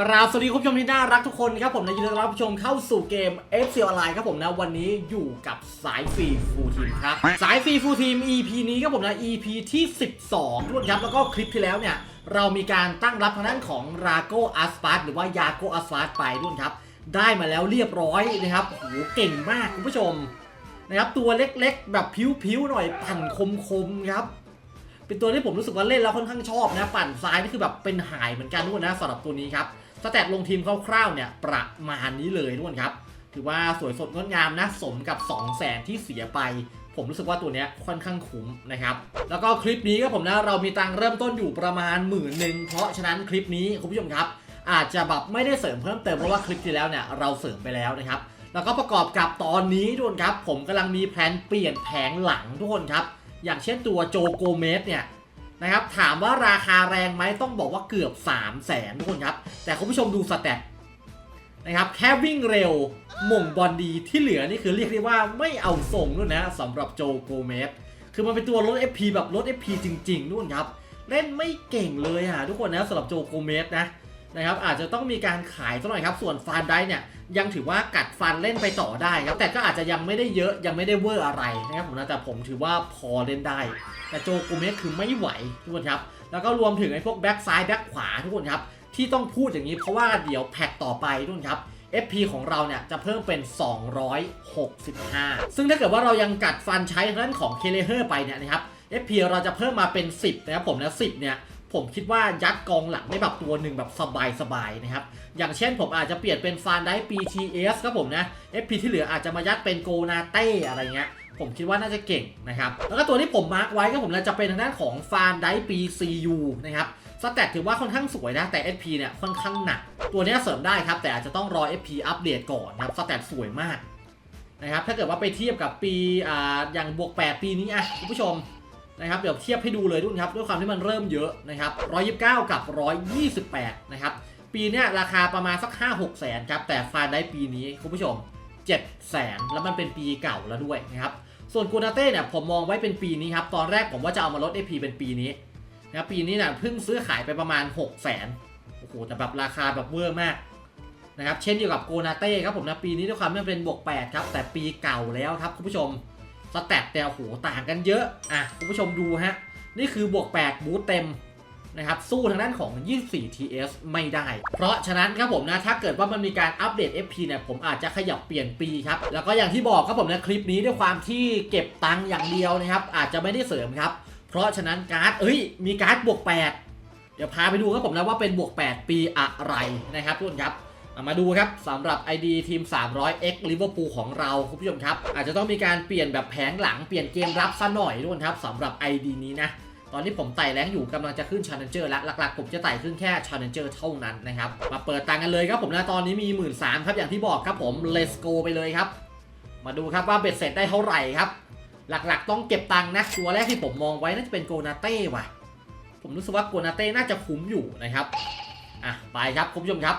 กราบสวัสดีคุณผู้ชมที่น่ารักทุกคนครับผมนะยินดีต้อนรับผู้ชมเข้าสู่เกม FC Online ครับผมนะวันนี้อยู่กับสายฟรีฟูลทีมครับ สายฟรีฟูลทีม EP นี้ครับผมนะ EP ที่ 12ทุกคนครับแล้วก็คลิปที่แล้วเนี่ย เรามีการตั้งรับทางด้านของราโกอัสฟาร์หรือว่ายาโกอัสฟาร์ไปด้วยครับ ได้มาแล้วเรียบร้อยนะครับโหเก่งมากคุณผู้ชมนะครับตัวเล็กๆ แบบพิ้วๆหน่อยปั่นคมๆครับเป็นตัวที่ผมรู้สึกว่าเล่นแล้วค่อนข้างชอบนะ ปั่นซ้ายนี่คือแบบเป็นหายเหมือนกันทุกคนนะสำหรับตัวนี้ครับ สแตทลงทีมคร่าวๆเนี่ยประมาณนี้เลยทุกคนครับ ถือว่าสวยสดงดงามนะสมกับ 2 0 0แสนที่เสียไป ผมรู้สึกว่าตัวเนี้ยค่อนข้างคุ้มนะครับ แล้วก็คลิปนี้ก็ผมนะเรามีตังเริ่มต้นอยู่ประมาณหมื่นหนึ่งเพราะฉะนั้นคลิปนี้คุณผู้ชมครับ อาจจะแบบไม่ได้เสริมเพิ่มเติมเพราะว่าคลิปที่แล้วเนี่ยเราเสริมไปแล้วนะครับแล้วก็ประกอบกับตอนนี้ทุกคนครับ ผมกำลังมีแผนเปลี่ยนแผงหลังทุกคนครับ อย่างเช่นตัวโจโกเมสเนี่ย นะครับถามว่าราคาแรงไหมต้องบอกว่าเกือบ 3 0 0แสนทุกคนครับ แต่คุณผู้ชมดูสแตทนะครับแค่วิ่งเร็วม่งบอลดีที่เหลือนี่คือเรียกได้ว่าไม่เอาส่งนู่นนะสำหรับโจโกเมสคือมันเป็นตัวลด FP แบบลด FP จริงๆนู่นครับ เล่นไม่เก่งเลยอะทุกคนนะสำหรับโจโกเมสนะนะครับอาจจะต้องมีการขายสักหน่อยครับ ส่วนฟานได้เนี่ย ยังถือว่ากัดฟันเล่นไปต่อได้ครับ แต่ก็อาจจะยังไม่ได้เยอะยังไม่ได้เวอร์อะไรนะครับผมนะแต่ผมถือว่าพอเล่นได้ แต่โจโกเมสคือไม่ไหวทุกคนครับ แล้วก็รวมถึงไอ้พวกแบ็กซ้ายแบ็กขวาทุกคนครับ ที่ต้องพูดอย่างนี้เพราะว่าเดี๋ยวแพ็กต่อไปทุกคนครับ FP ของเราเนี่ยจะเพิ่มเป็น 265 ซึ่งถ้าเกิดว่าเรายังกัดฟันใช้ทางด้านของเคเลเฮอร์ไปเนี่ยนะครับ FP เราจะเพิ่มมาเป็น 10นะครับผมนะ10เนี่ย ผมคิดว่ายัดกองหลังได้แบบตัวหนึ่งแบบสบายๆนะครับ อย่างเช่นผมอาจจะเปลี่ยนเป็นฟานได้ BTS ครับผมนะ FP ที่เหลืออาจจะมายัดเป็นโกนาเต้อะไรเงี้ยผมคิดว่าน่าจะเก่งนะครับ แล้วก็ตัวที่ผมมาร์กไว้ก็ผมจะเป็นทางด้านของฟานได้ปี CU นะครับสแตทถือว่าค่อนข้างสวยนะ แต่ SP เนี่ยค่อนข้างหนัก ตัวนี้เสริมได้ครับ แต่อาจจะต้องรอ FP อัปเดตก่อนนะครับสแตทสวยมากนะครับถ้าเกิดว่าไปเทียบกับปีอ่าอย่างบวก 8 ปีนี้อะคุณผู้ชม นะครับเดี๋ยวเทียบให้ดูเลยทุกคนครับด้วยความที่มันเริ่มเยอะนะครับ129 กับ 128 นะครับ ปีเนี้ยราคาประมาณสัก 5-6แสนครับแต่ฟานได้ปีนี้คุณผู้ชม 7 แสนแล้วมันเป็นปีเก่าแล้วด้วยนะครับส่วนกูนาเต้เนี่ยผมมองไว้เป็นปีนี้ครับตอนแรกผมว่าจะเอามาลด AP เป็นปีนี้นะปีนี้เนี่ยเพิ่งซื้อขายไปประมาณ6 0 0 0 0นโอ้โหแต่แบบราคาแบบเวอร์มากนะครับเช่นเดียวกับโกนาเต้ครับผมนะปีนี้ด้วยความที่เป็นบวก8ครับแต่ปีเก่าแล้วครับคุณผู้ชม สแตทแต่โอ้โหต่างกันเยอะอะคุณผู้ชมดูฮะ นี่คือบวก 8 บูทเต็มนะครับสู้ทางด้านของ 24 TS ไม่ได้ เพราะฉะนั้นครับผมนะ ถ้าเกิดว่ามันมีการอัปเดต FP เนี่ย ผมอาจจะขยับเปลี่ยนปีครับ แล้วก็อย่างที่บอกครับผมนะ คลิปนี้ด้วยความที่เก็บตังค์อย่างเดียวนะครับ อาจจะไม่ได้เสริมครับ เพราะฉะนั้นการ์ด เอ้ย มีการ์ดบวก 8 เดี๋ยวพาไปดูครับผมนะว่าเป็นบวก 8 ปีอะไรนะครับทุกคนครับ มาดูครับสำหรับ ID ทีม 300X Liverpool ของเราคุณผู้ชมครับ อาจจะต้องมีการเปลี่ยนแบบแผงหลังเปลี่ยนเกมรับซะหน่อยทุกคนครับสำหรับ ID นี้นะตอนนี้ผมไต่แรงอยู่กำลังจะขึ้น Challenger แล้วหลักๆ ผมจะไต่ขึ้นแค่ Challenger เท่านั้นนะครับ มาเปิดตังกันเลยครับผมนะตอนนี้มี 1 3ื่นครับอย่างที่บอกครับผม Let's go ไปเลยครับ มาดูครับว่าเบ็ดเสร็จได้เท่าไหร่ครับ หลักๆ ต้องเก็บตังนะตัวแรกที่ผมมองไว้น่าจะเป็นโกนาเต้ว่ะ ผมรู้สึกว่าโกนาเต้น่าจะคุ้มอยู่นะครับอะไปครับคุณผู้ชมครับ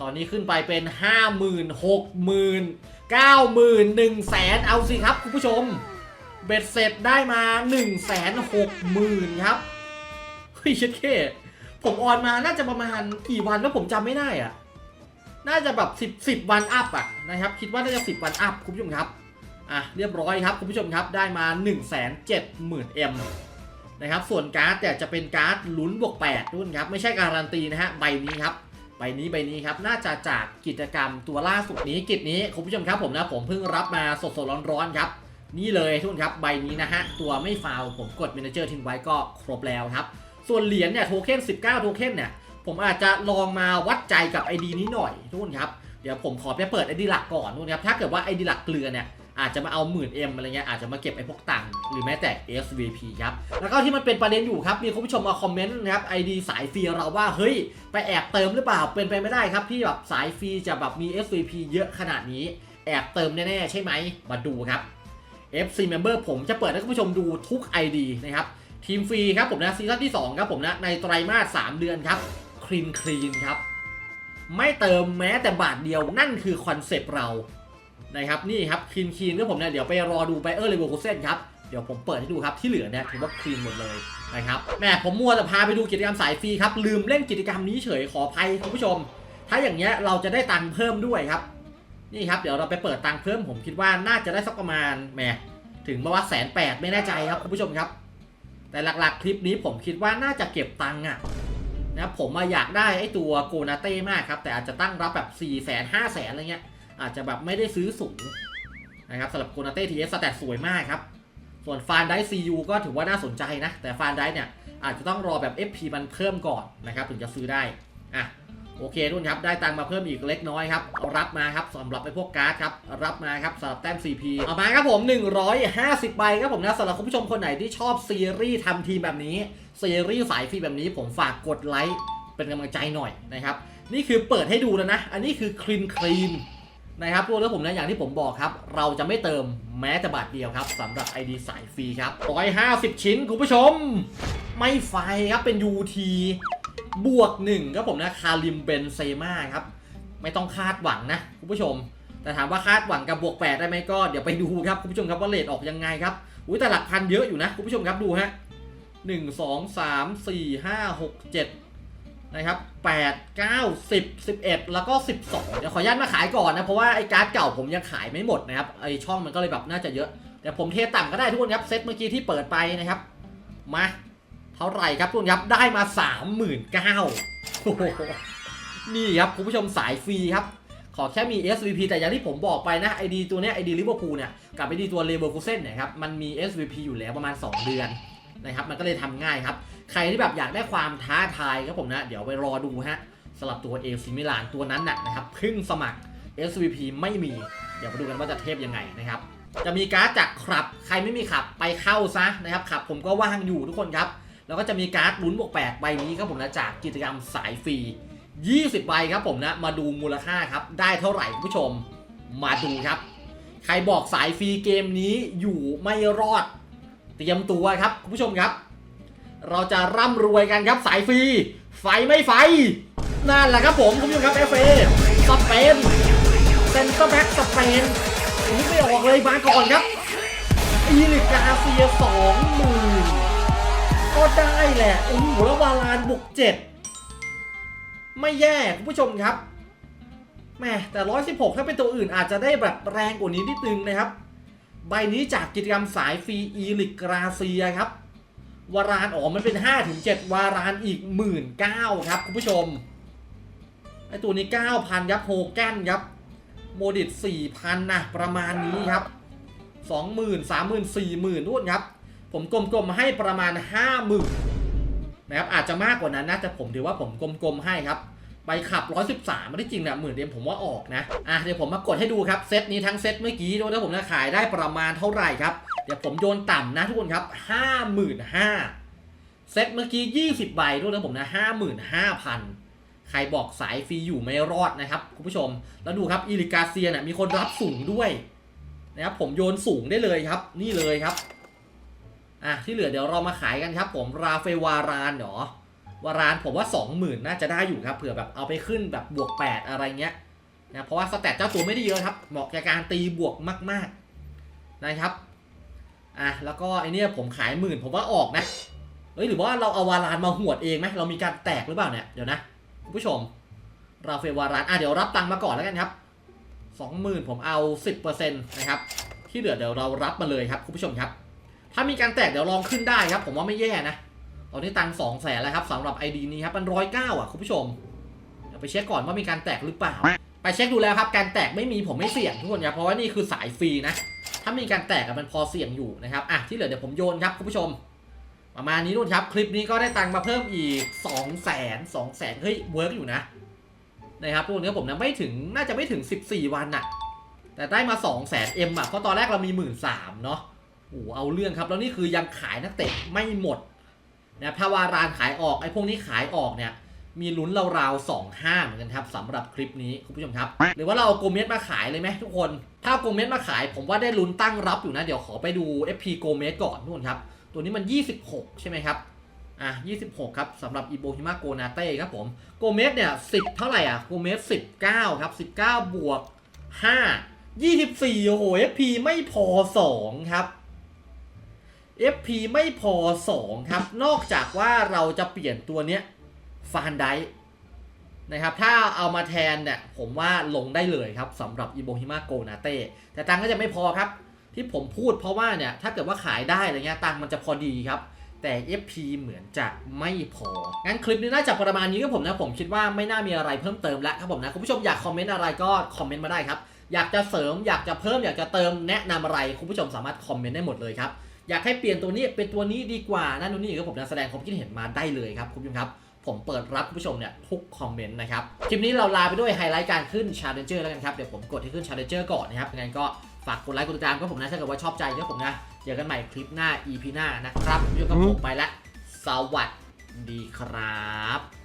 ตอนนี้ขึ้นไปเป็น 5 0 0 0 0 6 0 0 0 0 9 0 0 0 0 1 0 0 0 0 0 เอาสิครับคุณผู้ชม เบ็ดเสร็จได้มา 1 6 0 0 0 0 ครับ เฮ้ยเช็ดเคผมออนมาน่าจะประมาณกี่วันแล้วผมจำไม่ได้อะน่าจะแบบ 10 10 วันอัพอะนะครับ คิดว่าน่าจะ 10 วันอัพคุณผู้ชมครับ อะ เรียบร้อยครับคุณผู้ชมครับได้มา 1 7 0 0 0 0 M นะครับ ส่วนการ์ดแต่จะเป็นการ์ดลุ้นบวก8รุ่นครับ ไม่ใช่การันตีนะฮะ ใบนี้ครับ ใบนี้ใบนี้ครับน่าจะจากกิจกรรมตัวล่าสุดนี้กิจนี้คุณผู้ชมครับผมนะผมเพิ่งรับมาสดๆร้อนๆครับนี่เลยทุกคนครับใบนี้นะฮะตัวไม่ฟาวผมกด m ม n เจอร์ทิ้งไว้ก็ครบแล้วครับส่วนเหรียญเนี่ยโทเค็น19 โทเค็นเนี่ยผมอาจจะลองมาวัดใจกับ ID นี้หน่อยทุกคนครับเดี๋ยวผมขอไปเปิด ID หลักก่อนทุกคนครับถ้าเกิดว่า ID หลักเกลือเนี่ย อาจจะมาเอาหมื่น M อะไรเงี้ยอาจจะมาเก็บไอ้พวกตังค์หรือแม้แต่ SVP ครับ แล้วก็ที่มันเป็นประเด็นอยู่ครับ มีคุณผู้ชมมาคอมเมนต์นะครับ ID สายฟรีเราว่า เฮ้ย ไปแอบเติมหรือเปล่าเป็นไปไม่ได้ครับ ที่แบบสายฟรีจะแบบมี SVP เยอะขนาดนี้ แอบเติมแน่ๆใช่ไหมมาดูครับ FC Member ผมจะเปิดให้คุณผู้ชมดูทุก ID นะครับทีมฟรีครับผมนะซีซั่นที่ 2 ครับผมนะในไตรมาส3เดือนครับคลีนคลีนครับไม่เติมแม้แต่บาทเดียวนั่นคือคอนเซปต์เรา นะครับนี่ครับคลีนคลีนก็ผมเนี่ยเดี๋ยวไปรอดูไปเออร์เลเวอร์คูเซนครับเดี๋ยวผมเปิดให้ดูครับที่เหลือเนี่ยถือว่าคลีนหมดเลยนะครับแหม่ผมมัวแต่พาไปดูกิจกรรมสายฟรีครับลืมเล่นกิจกรรมนี้เฉยขออภัยคุณผู้ชม ถ้าอย่างเงี้ยเราจะได้ตังค์เพิ่มด้วยครับนี่ครับเดี๋ยวเราไปเปิดตังค์เพิ่มผมคิดว่าน่าจะได้สักประมาณแหมถึงประมาณแสนแปดไม่แน่ใจครับคุณผู้ชมครับ แต่หลักๆคลิปนี้ผมคิดว่าน่าจะเก็บตังค์อะนะผมมาอยากได้ไอ้ตัวโกนาเต้มากครับแต่อาจจะตั้งรับแบบ4ี่แสนห้าแสนอะไรเงี้ย อาจจะแบบไม่ได้ซื้อสูงนะครับสำหรับโกนาเต้ทีเอสแตทสวยมากครับ ส่วนฟานไดซียูก็ถือว่าน่าสนใจนะ แต่ฟานไดเนี่ยอาจจะต้องรอแบบ FP มันเพิ่มก่อนนะครับถึงจะซื้อได้ อะโอเคทุกคนครับ ได้ตังค์มาเพิ่มอีกเล็กน้อยครับเอารับมาครับสำหรับไอ้พวกการ์ดครับ รับมาครับสำหรับแต้ม CP เอามาครับผม 150 ใบครับผมนะสำหรับคุณผู้ชมคนไหนที่ชอบซีรีส์ทำทีมแบบนี้ ซีรีส์สายฟรีแบบนี้ผมฝากกดไลค์เป็นกำลังใจหน่อยนะครับ นี่คือเปิดให้ดูแล้วนะ อันนี้คือคลีนคลีน นะครับตัวเลือกผมนะอย่างที่ผมบอกครับ เราจะไม่เติมแม้แต่บาทเดียวครับสำหรับ ID สายฟรีครับ 150 ชิ้นคุณผู้ชม ไม่ไฟครับเป็น UT บวก1ครับผมนะคาริมเบนเซม่าครับ ไม่ต้องคาดหวังนะคุณผู้ชม แต่ถามว่าคาดหวังกับบวก 8 ได้ไหมก็เดี๋ยวไปดูครับคุณผู้ชมครับว่าเลทออกยังไงครับอุ้ยแต่หลักพันเยอะอยู่นะคุณผู้ชมครับดูฮะ1 2 3 4 5 6 7 นะครับแปดเก้าสิบสิบเอ็ดแล้วก็สิบสองเดี๋ยวขออนุญาตมาขายก่อนนะ เพราะว่าไอ้การ์ดเก่าผมยังขายไม่หมดนะครับ ไอ้ช่องมันก็เลยแบบน่าจะเยอะเดี๋ยวผมเทต่ำก็ได้ทุกคนครับ เซตเมื่อกี้ที่เปิดไปนะครับ มา เท่าไหร่ครับทุกคนครับ ได้มา3 9 0 0 0โอ้โหนี่ครับคุณผู้ชมสายฟรีครับ ขอแค่มี SVP แต่อย่างที่ผมบอกไปนะ ID ตัวเนี้ย ID ลิเวอร์พูลเนี่ยกับ ID ตัวเลเวอร์คูเซ่นเนี่ยครับมันมี SVP อยู่แล้วประมาณ 2 เดือนนะครับมันก็เลยทำง่ายครับ ใครที่แบบอยากได้ความท้าทายครับผมนะ เดี๋ยวไปรอดูฮะสำหรับตัวเอซิมิลานตัวนั้นน่ะนะครับเพิ่งสมัคร SVP ไม่มี เดี๋ยวมาดูกันว่าจะเทพยังไงนะครับ จะมีการ์ดจากขับ ใครไม่มีขับไปเข้าซะนะครับขับ ผมก็ว่างอยู่ทุกคนครับ แล้วก็จะมีการ์ดลุ้นบวก8ใบนี้ครับผมนะจากกิจกรรมสายฟรี 20 ใบครับผมนะ มาดูมูลค่าครับ ได้เท่าไหร่คุณผู้ชม มาดูครับ ใครบอกสายฟรีเกมนี้อยู่ไม่รอด เตรียมตัวครับคุณผู้ชมครับ เราจะร่ำรวยกันครับสายฟรี ไฟไม่ไฟ นั่นแหละครับผมคุณผู้ชมครับ FA สเปนเซนเตอร์แบ็กสเปนนี่ไม่ออกเลยมาก่อนครับอีลิกาเซียสองหมื่นก็ได้แหละโอ้โหแล้ววาลานบุกเจ็ดไม่แย่คุณผู้ชมครับแม่แต่ 116 ถ้าเป็นตัวอื่นอาจจะได้แบบแรงกว่านี้นิดนึงนะครับ ใบนี้จากกิจกรรมสายฟรีอีลิกกราเซียครับ วารานอ๋อมันเป็น5-7วารานอีก 1 9 0 0 0ครับ คุณผู้ชมไอตัวนี้ 9,000ครับโฮแกนครับโมดิต4,000นะประมาณนี้ครับ 20,000 30,000 40,000นู่นครับ ผมกลมๆให้ประมาณ 50,000นะครับอาจจะมากกว่านั้นนะแต่ผมถือว่าผมกลมๆให้ครับไปขับ 113ไม่ได้จริงนะหมื่นเดียมผมว่าออกนะอะเดี๋ยวผมมากดให้ดูครับเซตนี้ทั้งเซตเมื่อกี้ด้วยนะผมจะขายได้ประมาณเท่าไหร่ครับ ดี๋ยวผมโยนต่ำนะทุกคนครับ55,000เซตเมื่อกี้20ใบด้วยนะผมนะ55,000ใครบอกสายฟรีอยู่ไม่รอดนะครับคุณผู้ชม แล้วดูครับอีลิกาเซียเนี่ยมีคนรับสูงด้วยนะครับผมโยนสูงได้เลยครับ นี่เลยครับอะที่เหลือเดี๋ยวเรามาขายกันครับ ผมราเฟวารานเหรอวารานผมว่า 20,000 น่าจะได้อยู่ครับเผื่อแบบเอาไปขึ้นแบบบวก 8 อะไรเงี้ยนะเพราะว่าสแตทเจ้าตัวไม่ได้เยอะครับเหมาะกับการตีบวกมาก ๆ นะครับ อะแล้วก็ไอเนี้ยผมขายหมื่นผมว่าออกนะเอ้ยหรือว่าเราเอาวารานมาหวดเองไหมเรามีการแตกหรือเปล่าเนี่ยเดี๋ยวนะคุณผู้ชม ราเฟวารานอะเดี๋ยวรับตังค์มาก่อนแล้วกันครับ20,000ผมเอา10%นต์นะครับที่เหลือเดี๋ยวเรารับมาเลยครับคุณผู้ชมครับ ถ้ามีการแตกเดี๋ยวลองขึ้นได้ครับ ผมว่าไม่แย่นะตอนนี้ตังสองแสนแล้วครับสำหรับ ID นี้ครับมันร้อยเก้าอะคุณผู้ชมเดี๋ยวไปเช็คก่อนว่ามีการแตกหรือเปล่า ไปเช็คดูแล้วครับ การแตกไม่มีผมไม่เสี่ยงทุกคนครับเพราะว่านี่คือสายฟรีนะามีการแตกมันพอเสี่ยงอยู่นะครับอะที่เหลือเดี๋ยวผมโยนครับคุณผู้ชม ประมาณนี้นู่นครับ คลิปนี้ก็ได้ตังค์มาเพิ่มอีก2องแสนสองแสนเฮ้ยเวิร์กอยู่นะนะครับทุกคนครับผมนะไม่ถึงน่าจะไม่ถึง 14 วันน่ะแต่ได้มา 2 0 0แสนเอ็มอะเพราะตอนแรกเรามี 1 3ื่นเนาะโอ้เอาเรื่องครับ แล้วนี่คือยังขายนักเตะไม่หมดนะถ้าวารานขายออกไอ้พวกนี้ขายออกเนี่ย มีลุ้นราวๆสองห้าเหมือนกันครับสำหรับคลิปนี้คุณผู้ชมครับ หรือว่าเราเอาโกเมสมาขายเลยไหมทุกคน ถ้าโกเมสมาขาย ผมว่าได้ลุ้นตั้งรับอยู่นะ เดี๋ยวขอไปดู FP โกเมสก่อนทุกคนครับ ตัวนี้มัน 26 ใช่ไหมครับ อะ 26 ครับสำหรับอีโบฮิมาโกนาเต้ครับผมโกเมสเนี่ย 10 เท่าไหร่อะโกเมส 19 ครับ 19 บวก 5 24 โอ้โห FP ไม่พอ 2 ครับ FP ไม่พอ 2 ครับ นอกจากว่าเราจะเปลี่ยนตัวเนี้ย ฟานไดนะครับถ้าเอามาแทนเนี่ยผมว่าลงได้เลยครับสำหรับอีโบฮิมาโกนาเต้แต่ตังก็จะไม่พอครับ ที่ผมพูดเพราะว่าเนี่ยถ้าเกิดว่าขายได้อะไรเงี้ยตังมันจะพอดีครับแต่ FP เหมือนจะไม่พอ งั้นคลิปนี้น่าจะประมาณนี้ครับผมนะ ผมคิดว่าไม่น่ามีอะไรเพิ่มเติมแล้วครับผมนะ คุณผู้ชมอยากคอมเมนต์อะไรก็คอมเมนต์มาได้ครับ อยากจะเสริมอยากจะเพิ่มอยากจะเติมแนะนำอะไร คุณผู้ชมสามารถคอมเมนต์ได้หมดเลยครับ อยากให้เปลี่ยนตัวนี้เป็นตัวนี้ดีกว่านั่นนู่นนี่ก็ผมนะแสดงความคิดเห็นมาได้เลยครับคุณผู้ชมครับ ผมเปิดรับคุณผู้ชมเนี่ยทุกคอมเมนต์นะครับ คลิปนี้เราลาไปด้วยไฮไลท์การขึ้น Challenger แล้วกันครับ เดี๋ยวผมกดให้ขึ้น Challenger ก่อนนะครับยังไงก็ฝากกดไลค์กดติดตามก็ผมนะถ้าเกิดว่าชอบใจก็ผมนะเจอกันใหม่คลิปหน้า EP หน้านะครับอยู่กับผมไปละสวัสดีครับ